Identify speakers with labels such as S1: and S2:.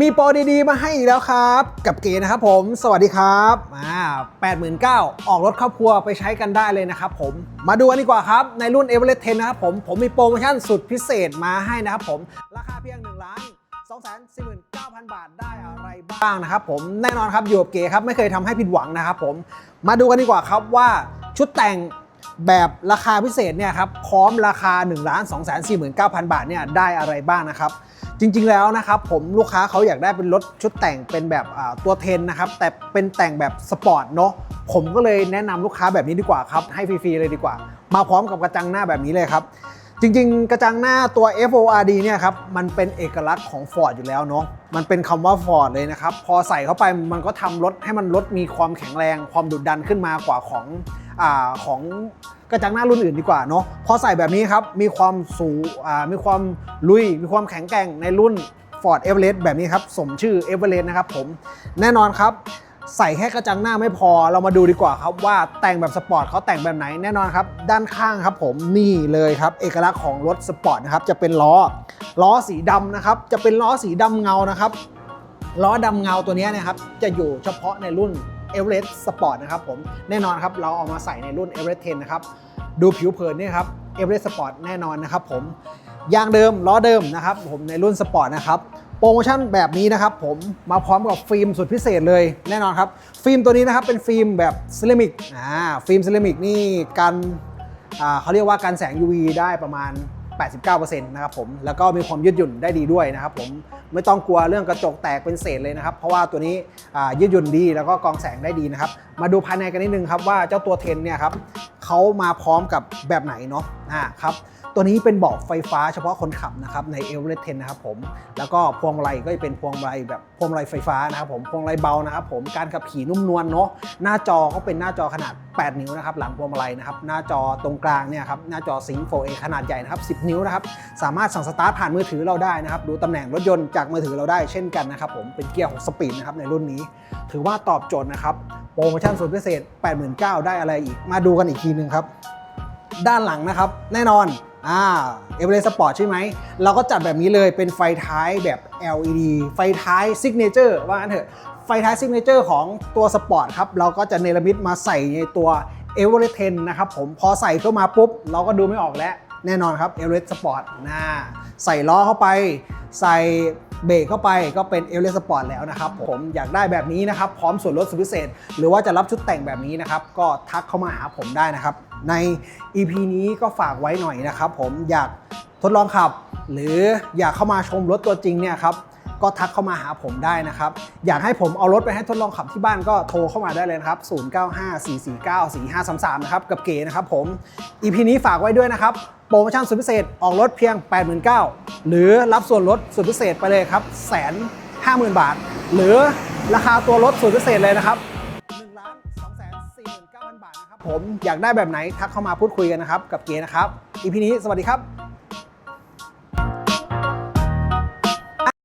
S1: มีโปรดีๆ มาให้อีกแล้วครับ กับเก๋นะครับผม สวัสดีครับอ่า89,000ออกรถครอบครัวไปใช้กันได้เลยนะครับผม มาดูกันดีกว่าครับ ในรุ่น e v e r e s t 10 นะครับผม ผมมีโปรโมชั่นสุดพิเศษมาให้นะครับผม ราคาเพียง1ล้าน249,000 บาทได้อะไรบ้างนะครับผม แน่นอนครับอยู่กับเก๋ครับไม่เคยทำให้ผิดหวังนะครับผม มาดูกันดีกว่าครับว่าชุดแต่งแบบราคาพิเศษเนี่ยครับพร้อมราคา 1 2 4 9 0 0 0 บาทเนี่ยได้อะไรบ้างนะครับ จริงๆแล้วนะครับผมลูกค้าเขาอยากได้เป็นรถชุดแต่งเป็นแบบตัวเทนนะครับแต่เป็นแต่งแบบสปอร์ตเนาะผมก็เลยแนะนำลูกค้าแบบนี้ดีกว่าครับให้ฟรีๆเลยดีกว่า มาพร้อมกับกระจังหน้าแบบนี้เลยครับจริงๆ กระจังหน้าตัว FORD เนี่ยครับมันเป็นเอกลักษณ์ของ Ford อยู่แล้วเนาะมันเป็นคำว่า Ford เลยนะครับ พอใส่เข้าไปมันก็ทำรถให้มันรถมีความแข็งแรง ความดุดันขึ้นมากว่าของ อของกระจังหน้ารุ่นอื่นดีกว่าเนาะพอใส่แบบนี้ครับมีความสูงมีความลุย มีความแข็งแกร่งในรุ่น Ford Everest แบบนี้ครับสมชื่อ Everest นะครับผมแน่นอนครับใส่แค่กระจังหน้าไม่พอเรามาดูดีกว่าครับว่าแต่งแบบสปอร์ตเขาแต่งแบบไหนแน่นอนครับ ด้านข้างครับผมนี่เลยครับ เอกลักษณ์ของรถสปอร์ตนะครับจะเป็นล้อ ล้อสีดำนะครับ จะเป็นล้อสีดำเงานะครับล้อดำเงาตัวนี้นะครับจะอยู่เฉพาะในรุ่น Everest Sport นะครับผมแน่นอนครับเราเอามาใส่ในรุ่น Everest 10 นะครับดูผิวเผินเนี่ยครับ Everest Sport แน่นอนนะครับผมยางเดิมล้อเดิมนะครับผมในรุ่นสปอร์ตนะครับโปรโมชั่นแบบนี้นะครับผมมาพร้อมกับฟิล์มสุดพิเศษเลยแน่นอนครับ ฟิล์มตัวนี้นะครับเป็นฟิล์มแบบเซรามิกอ่าฟิล์มเซรามิกนี่กันอ่าเขาเรียกว่ากันแสง UV ได้ประมาณ 89%นะครับผมแล้วก็มีความยืดหยุ่นได้ดีด้วยนะครับผมไม่ต้องกลัวเรื่องกระจกแตกเป็นเศษเลยนะครับ เพราะว่าตัวนี้ยืดหยุ่นดีแล้วก็กองแสงได้ดีนะครับ มาดูภายในกันนิดนึงครับว่าเจ้าตัวเทนเนี่ยครับเขามาพร้อมกับแบบไหนเนาะอ่าครับ ตัวนี้เป็นเบาะไฟฟ้าเฉพาะคนขับนะครับใน e v e r e s t 10นะครับผมแล้วก็พวงมาลัยก็จะเป็นพวงมาลัยแบบพวงมาลัยไฟฟ้านะครับผมพวงมาลัยเบานะครับผมการขับขี่นุ่มนวลเนาะหน้าจอก็เป็นหน้าจอขนาด 8 นิ้วนะครับหลังพวงมาลัยนะครับหน้าจอตรงกลางเนี่ยครับหน้าจอซิง 4A ขนาดใหญ่นะครับ 10 นิ้วนะครับสามารถสั่งสตาร์ทผ่านมือถือเราได้นะครับดูตำแหน่งรถยนต์จากมือถือเราได้เช่นกันนะครับผมเป็นเกียร์6สปีดนะครับในรุ่นนี้ ถือว่าตอบโจทย์นะครับโปรโมชั่นสุดพิเศษ 89,000 ได้อะไรอีก มาดูกันอีกทีหนึ่งครับ ด้านหลังนะครับ แน่นอน อ่าเอเวอเรสต์สปอร์ตใช่ไหม เราก็จัดแบบนี้เลยเป็นไฟท้ายแบบ LED ไฟท้ายซิกเนเจอร์ว่างั้นเถอะ ไฟท้ายซิกเนเจอร์ของตัวสปอร์ตครับ เราก็จะเนรมิตมาใส่ในตัว e v e r e s t 10นะครับผมพอใส่เข้ามาปุ๊บ เราก็ดูไม่ออกแล้ว แน่นอนครับ e v e r e s t Sport นะใส่ล้อเข้าไป ใส่ เบรกเข้าไปก็เป็น e v e r e s t Sport แล้วนะครับ ผมอยากได้แบบนี้นะครับ พร้อมส่วนลดสุดพิเศษ หรือว่าจะรับชุดแต่งแบบนี้นะครับ ก็ทักเข้ามาหาผมได้นะครับ ใน EP นี้ก็ฝากไว้หน่อยนะครับ ผมอยากทดลองขับ หรืออยากเข้ามาชมรถตัวจริงเนี่ยครับก็ทักเข้ามาหาผมได้นะครับ อยากให้ผมเอารถไปให้ทดลองขับที่บ้านก็โทรเข้ามาได้เลยนะครับ 0954494533 นะครับ กับเก๋นะครับผม EP นี้ฝากไว้ด้วยนะครับ โปรโมชั่นสุดพิเศษออกรถเพียง 89,000หรือรับส่วนลดสุดพิเศษไปเลยครับแสนห้าหมื่นบาท หรือราคาตัวรถสุดพิเศษเลยนะครับ1ล้าน2แสน49,000บาทนะครับผมอยากได้แบบไหนทักเข้ามาพูดคุยกันนะครับ กับเก๋นะครับอีพีนี้สวัสดีครับ